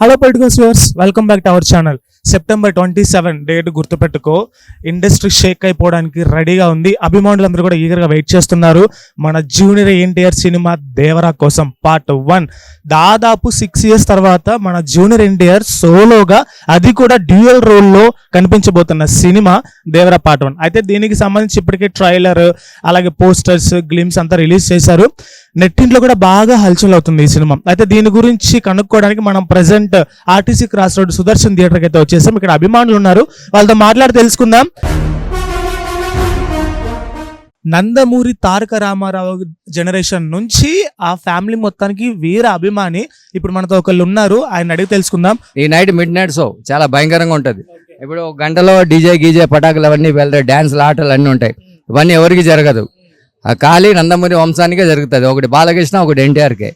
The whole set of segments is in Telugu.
Hello political viewers welcome back to our channel September twenty seven date గుర్తుపెట్టుకో. ఇండస్ట్రీ షేక్ అయిపోవడానికి రెడీగా ఉంది. అభిమానులందరూ కూడా ఈగర్గా వెయిట్ చేస్తున్నారు. మన జూనియర్ ఎన్టీఆర్ సినిమా దేవరా కోసం పార్ట్ వన్ దాదాపు సిక్స్ ఇయర్స్ తర్వాత మన జూనియర్ ఎన్టీఆర్ సోలోగా అది కూడా డ్యూయల్ రోల్లో కనిపించబోతున్న సినిమా దేవరా పార్ట్ వన్ అయితే దీనికి సంబంధించి ఇప్పటికే ట్రైలర్ అలాగే పోస్టర్స్ గ్లిమ్స్ అంతా రిలీజ్ చేశారు. నెట్టింట్లో కూడా బాగా హల్చల్ అవుతుంది ఈ సినిమా. అయితే దీని గురించి కనుక్కోవడానికి మనం present RTC cross road Sudarshan థియేటర్కి అయితే వచ్చేసాం. ఇక్కడ అభిమానులు ఉన్నారు. వాళ్ళతో మాట్లాడి తెలుసుకుందాం. నందమూరి తారక రామారావు జనరేషన్ నుంచి ఆ ఫ్యామిలీ మొత్తానికి వీర అభిమాని. ఇప్పుడు మనతో ఒకళ్ళు ఉన్నారు. ఆయన అడిగి తెలుసుకుందాం. ఈ నైట్ మిడ్ నైట్ షో చాలా భయంకరంగా ఉంటుంది. ఇప్పుడు ఒక గంటలో డీజే గీజే పటాకులు అవన్నీ వెళ్తాయి. డ్యాన్స్లు ఆటలు అన్నీ ఉంటాయి. ఇవన్నీ ఎవరికి జరగదు. ఆ ఖాళీ నందమూరి వంశానికే జరుగుతుంది. ఒకటి బాలకృష్ణ ఒకటి ఎన్టీఆర్కే.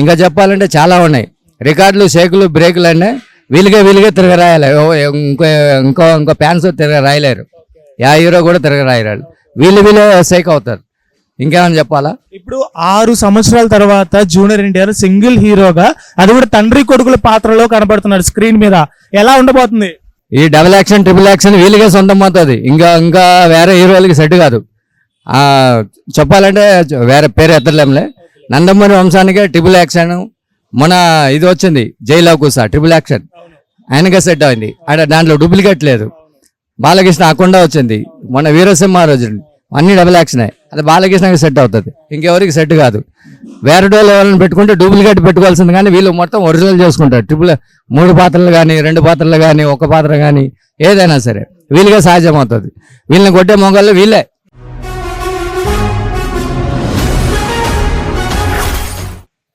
ఇంకా చెప్పాలంటే చాలా ఉన్నాయి. రికార్డులు షేకులు బ్రేకులు అన్నీ వీలుగా వీలుగా తిరగరాయాలి ఓ, ఇంకో ఇంకో ఇంకో ఫ్యాన్స్ తిరగ రాయలేరు. యా హీరో కూడా తిరగ రాయలేరు వీళ్ళు వీళ్ళు షేక్ అవుతారు. ఇంకేమైనా చెప్పాలా? ఇప్పుడు ఆరు సంవత్సరాల తర్వాత జూనియర్ ఎన్టీఆర్ సింగిల్ హీరోగా అది కూడా తండ్రి కొడుకుల పాత్రలో కనబడుతున్నాడు స్క్రీన్ మీద. ఎలా ఉండబోతుంది? ఈ డబుల్ యాక్షన్ ట్రిపుల్ యాక్షన్ వీళ్ళకే సొంతం అవుతుంది. ఇంకా ఇంకా వేరే హీరోలకి సెట్ కాదు. చెప్పాలంటే వేరే పేరు ఎత్తలేంలే నందమూరి వంశానికే ట్రిపుల్ యాక్షన్ మన ఇది వచ్చింది జైలో కూసా ట్రిపుల్ యాక్షన్ ఆయనకే సెట్ అయింది. అంటే దాంట్లో డూప్లికేట్ లేదు. బాలకృష్ణ అకుండా వచ్చింది. మన వీరసింహారాజు అన్ని డబుల్ యాక్షన్ అది బాలకృష్ణకి సెట్ అవుతుంది. ఇంకెవరికి సెట్ కాదు. వేరే డోలు ఎవరైనా పెట్టుకుంటే డూప్లికేట్ పెట్టుకోవాల్సింది కానీ వీళ్ళు మొత్తం ఒరిజినల్ చేసుకుంటారు. ట్రిపుల్ మూడు పాత్రలు కానీ రెండు పాత్రలు కానీ ఒక పాత్ర కానీ ఏదైనా సరే వీళ్ళుగా సహజం అవుతుంది వీళ్ళని కొట్టే మొగళ్ళు వీళ్ళే.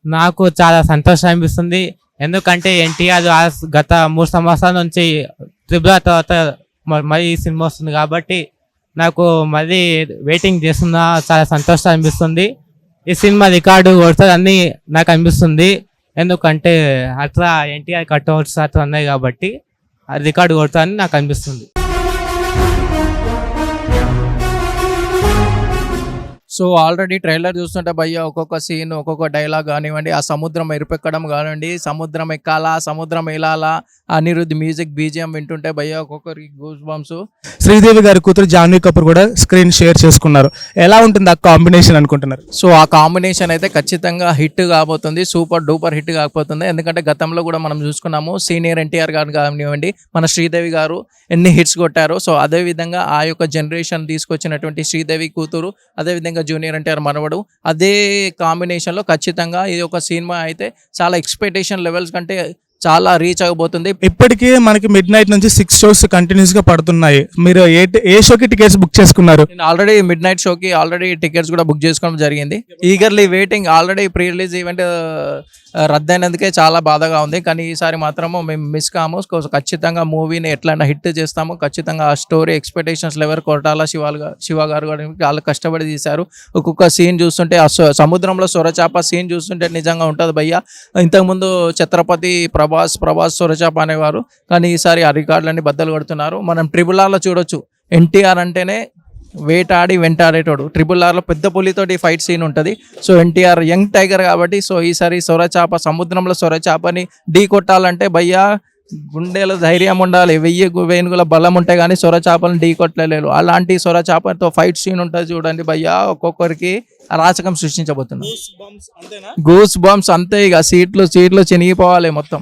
నాకు చాలా సంతోషం అనిపిస్తుంది. ఎందుకంటే ఎన్టీఆర్ గత మూడు సంవత్సరాల నుంచి త్రిబుల తర్వాత మ- మరి ఈ సినిమా వస్తుంది కాబట్టి నాకు మళ్ళీ వెయిటింగ్ చేస్తున్నా చాలా సంతోషం అనిపిస్తుంది. ఈ సినిమా రికార్డు కొడుతుందని నాకు అనిపిస్తుంది. ఎందుకంటే అట్లా ఎన్టీఆర్ కట్అవుట్స్ అట్లా ఉన్నాయి కాబట్టి రికార్డు కొడుతుందని నాకు అనిపిస్తుంది. సో ఆల్రెడీ ట్రైలర్ చూస్తుంటే భయ్య ఒక్కొక్క సీన్ ఒక్కొక్క డైలాగ్ కానివ్వండి ఆ సముద్రం ఎరుపెక్కడం కానివ్వండి సముద్రం ఎక్కాలా సముద్రం వెళ్ళాలా అనిరుద్ధ్ మ్యూజిక్ బీజిఎం వింటుంటే భయ్య ఒక్కొక్కరికి గూస్ బంప్స్ శ్రీదేవి గారి కూతురు జాన్వీ కపూర్ కూడా స్క్రీన్ షేర్ చేసుకున్నారు. ఎలా ఉంటుంది ఆ కాంబినేషన్ అనుకుంటున్నారు? సో ఆ కాంబినేషన్ అయితే ఖచ్చితంగా హిట్ కాబోతుంది సూపర్ డూపర్ హిట్ కాబోతుంది. ఎందుకంటే గతంలో కూడా మనం చూసుకున్నాము సీనియర్ ఎన్టీఆర్ గారు కానివ్వండి మన శ్రీదేవి గారు ఎన్ని హిట్స్ కొట్టారు. సో అదే విధంగా ఆ యొక్క జనరేషన్ తీసుకొచ్చినటువంటి శ్రీదేవి కూతురు అదే విధంగా జూనియర్ ఎన్టీఆర్ మనవడు. అదే కాంబినేషన్లో ఖచ్చితంగా ఇది ఒక సినిమా అయితే చాలా ఎక్స్పెక్టేషన్ లెవెల్స్ కంటే చాలా రీచ్ అవబోతుంది ఇప్పటికే మనకి మిడ్ నైట్ నుంచి సిక్స్ షోస్ కంటిన్యూస్గా పడుతున్నాయి. మీరు ఏ ఏ షోకి టికెట్స్ బుక్ చేసుకున్నారు? నేను ఆల్రెడీ మిడ్ నైట్ షోకి ఆల్రెడీ టికెట్స్ కూడా బుక్ చేసుకోవడం జరిగింది. Eagerly waiting already pre release event రద్దయినందుకే చాలా బాధగా ఉంది. కానీ ఈసారి మాత్రము మేము మిస్ కాము. ఖచ్చితంగా మూవీని ఎట్లయినా హిట్ చేస్తాము. ఖచ్చితంగా ఆ స్టోరీ ఎక్స్పెక్టేషన్స్ లెవెల్ కొట్టాల శివ శివ గారు చాలా కష్టపడి తీశారు. ఒక్కొక్క సీన్ చూస్తుంటే ఆ సముద్రంలో సొరచాప సీన్ చూస్తుంటే నిజంగా ఉంటుంది భయ్య. ఇంతకుముందు ఛత్రపతి ప్రభాస్ ప్రభాస్ సొరచాప అనేవారు కానీ ఈసారి ఆ రికార్డులన్నీ బద్దలు కొడుతున్నారు. మనం ట్రిబుల్ ఆర్లో చూడొచ్చు. ఎన్టీఆర్ అంటేనే వేటాడి వెంటాడేటోడు. ట్రిపుల్ ఆర్లో పెద్ద పులితోటి ఫైట్ సీన్ ఉంటుంది. సో ఎన్టీఆర్ యంగ్ టైగర్ కాబట్టి సో ఈసారి సొరచాప సముద్రంలో సొరచాపని ఢీ కొట్టాలంటే భయ్యా గుండెలో ధైర్యం ఉండాలి. వెయ్యి వేణుగుల బలం ఉంటే కానీ సొరచాపలను ఢీ కొట్టలేరు. అలాంటి సొరచాపతో ఫైట్ సీన్ ఉంటుంది చూడండి భయ్యా. ఒక్కొక్కరికి అరాచకం సృష్టించబోతున్నాం గూస్ బంప్స్ అంతే ఇక. సీట్లు సీట్లు చినిగిపోవాలి మొత్తం.